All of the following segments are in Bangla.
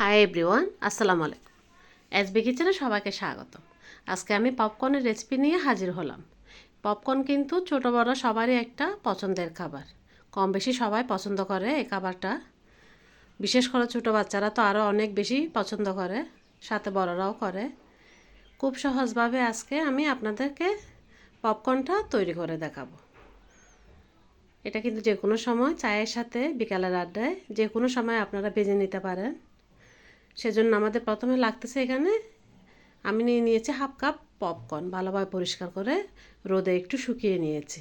হাই এভরিওয়ান আসসালামু আলাইকুম এসবি কিচেনে সবাইকে স্বাগত আজকে আমি পপকর্নের রেসিপি নিয়ে হাজির হলাম। পপকর্ন কিন্তু ছোট বড় সবারই একটা পছন্দের খাবার। কম বেশি সবাই পছন্দ করে এই খাবারটা। বিশেষ করে ছোটো বাচ্চারা তো আরও অনেক বেশি পছন্দ করে, সাথে বড়রাও করে। খুব সহজভাবে আজকে আমি আপনাদেরকে পপকর্নটা তৈরি করে দেখাবো। এটা কিন্তু যে কোনো সময় চায়ের সাথে বিকালের আড্ডায় যে কোনো সময় আপনারা ভেজে নিতে পারেন। সেজন্য আমাদের প্রথমে লাগতেছে এখানে, আমি নিয়ে নিয়েছি হাফ কাপ পপকর্ন, ভালোভাবে পরিষ্কার করে রোদে একটু শুকিয়ে নিয়েছি।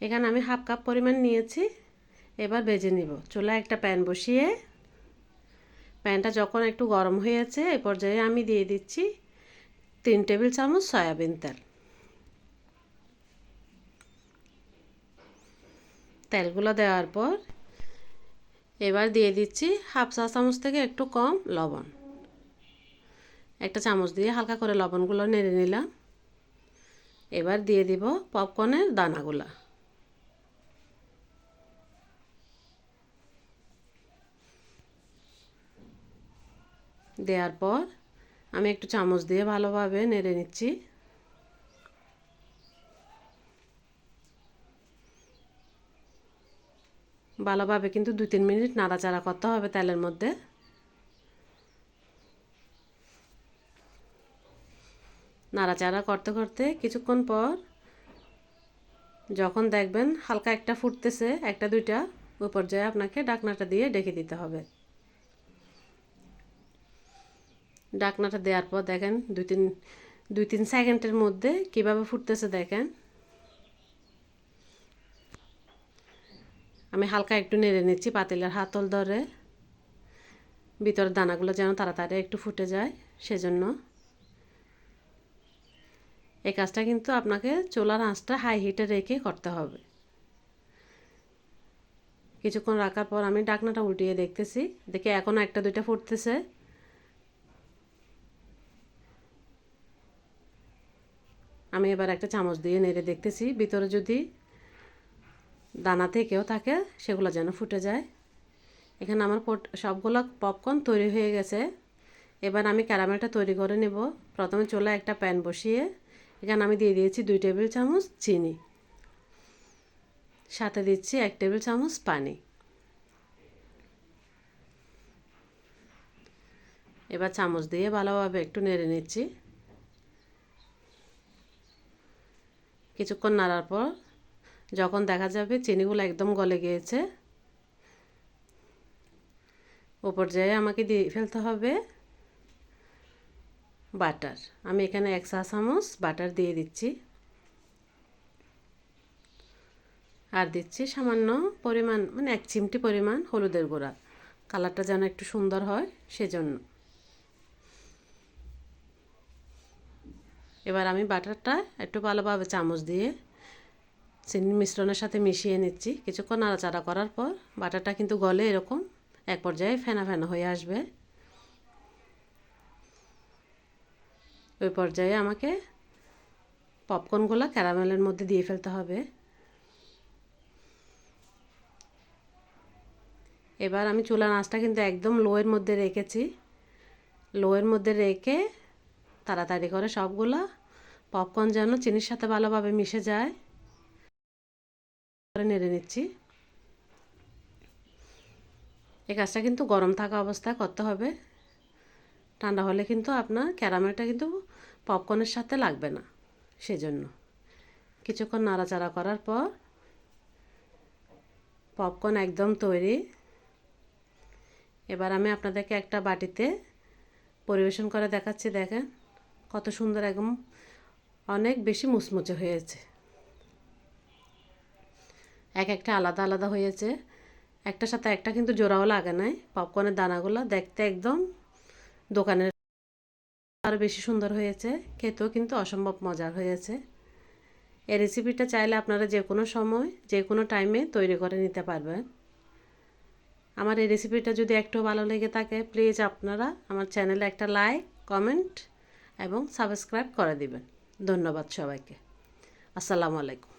এখানে আমি হাফ কাপ পরিমাণ নিয়েছি, এবার ভেজে নিব। চুলা একটা প্যান বসিয়ে, প্যানটা যখন একটু গরম হয়েছে এই পর্যায়ে আমি দিয়ে দিচ্ছি তিন টেবিল চামচ সয়াবিন তেল। তেলগুলো দেওয়ার পর এবার দিয়ে দিচ্ছি হাফ চা চামচ থেকে একটু কম লবণ। একটা চামচ দিয়ে হালকা করে লবণগুলো নেড়ে নিলাম। এবার দিয়ে দিব পপকর্নের দানাগুলা। দেওয়ার পর আমি একটু চামচ দিয়ে ভালোভাবে নেড়ে নিচ্ছি। ভালোভাবে কিন্তু দুই, তিন মিনিট নাড়াচাড়া করতে হবে তেলের মধ্যে। নাড়াচাড়া করতে করতে কিছুক্ষণ পর যখন দেখবেন হালকা একটা ফুটতেছে, একটা, দুইটা ওই পর্যায়ে আপনাকে ডাকনাটা দিয়ে ডেকে দিতে হবে। ডাকনাটা দেওয়ার পর দেখেন দুই, তিন দুই, তিন সেকেন্ডের মধ্যে কীভাবে ফুটতেছে দেখেন। আমি হালকা একটু নেড়ে নিচ্ছি পাতিলের হাতল ধরে। ভিতরের দানাগুলো যেন তাড়াতাড়ি একটু ফুটে যায়, সেজন্য। এই কাজটা কিন্তু আপনাকে চোলার আঁচটা হাই হিটে রেখে করতে হবে। কিছুক্ষণ রাখার পর আমি ডাকনাটা উল্টিয়ে দেখতেছি। দেখে এখনও একটা, দুইটা ফুটতেছে। আমি এবার একটা চামচ দিয়ে নেড়ে দেখতেছি। ভিতরে যদি দানা থেকেও থাকে, সেগুলো যেন ফুটে যায়। এখানে আমার সবগুলো পপকর্ন তৈরি হয়ে গেছে। এবার আমি ক্যারামেলটা তৈরি করে নেব। প্রথমে চলে একটা প্যান বসিয়ে, এখানে আমি দিয়ে দিয়েছি দুই টেবিল চামচ চিনি। সাথে দিচ্ছি এক টেবিল চামচ পানি। এবার চামচ দিয়ে ভালোভাবে একটু নেড়ে নিচ্ছি। কিছুক্ষণ নাড়ার পর যখন দেখা যাবে চিনিগুলো একদম গলে গিয়েছে। ও পর্যায়ে আমাকে দিয়ে ফেলতে হবে বাটার। আমি এখানে এক চা চামচ বাটার দিয়ে দিচ্ছি। আর দিচ্ছি সামান্য পরিমাণ মানে এক চিমটি পরিমাণ হলুদের গুঁড়া। কালারটা যেন একটু সুন্দর হয় সেজন্য। এবার আমি বাটারটা একটু ভালোভাবে চামচ দিয়ে চিনির মিশ্রণের সাথে মিশিয়ে নিচ্ছি। কিছুক্ষণ নাড়াচাড়া করার পর বাটারটা কিন্তু গলে এরকম এক পর্যায়ে ফেনা ফেনা হয়ে আসবে। ওই পর্যায়ে আমাকে পপকর্নগুলো ক্যারামেলের মধ্যে দিয়ে ফেলতে হবে। এবার আমি চুলা আঁচটা কিন্তু একদম লোয়ের মধ্যে রেখেছি। লোয়ের মধ্যে রেখে তাড়াতাড়ি করে সবগুলো পপকর্ন যেন চিনির সাথে ভালোভাবে মিশে যায়। নেড়ে নিচ্ছি। এই কাজটা কিন্তু গরম থাকা অবস্থায় করতে হবে। ঠান্ডা হলে কিন্তু আপনার ক্যারামেলটা কিন্তু পপকর্নের সাথে লাগবে না সেজন্য। কিছুক্ষণ নাড়াচাড়া করার পর পপকর্ন একদম তৈরি। এবার আমি আপনাদেরকে একটা বাটিতে পরিবেশন করে দেখাচ্ছি, দেখেন। কত সুন্দর একদম অনেক বেশি মুচমুচে হয়েছে। এক একটা আলাদা আলাদা হয়েছে। একটার সাথে একটা কিন্তু জোড়াও লাগে নাই। পপকর্নের দানাগুলো দেখতে একদম দোকানের আরও বেশি সুন্দর হয়েছে। খেতেও কিন্তু অসম্ভব মজার হয়েছে। এই রেসিপিটা চাইলে আপনারা যে কোনো সময়, যে কোনো টাইমে তৈরি করে নিতে পারবেন। আমার এই রেসিপিটা যদি একটু ভালো লেগে থাকে প্লিজ আপনারা আমার চ্যানেলে একটা লাইক কমেন্ট এবং সাবস্ক্রাইব করে দিবেন। ধন্যবাদ সবাইকে। আসসালামু আলাইকুম।